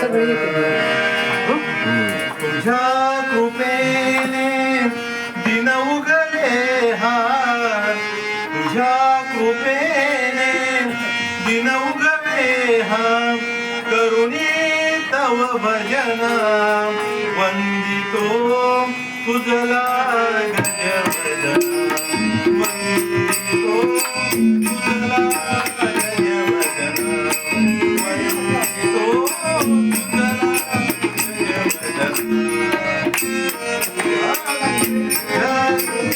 सगळे येते तुझ्या कृपेने दिन उगले हा तुझ्या कृपेने दिन उगले हा करुणी तव भजन वंदितो तुझला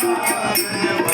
Thank.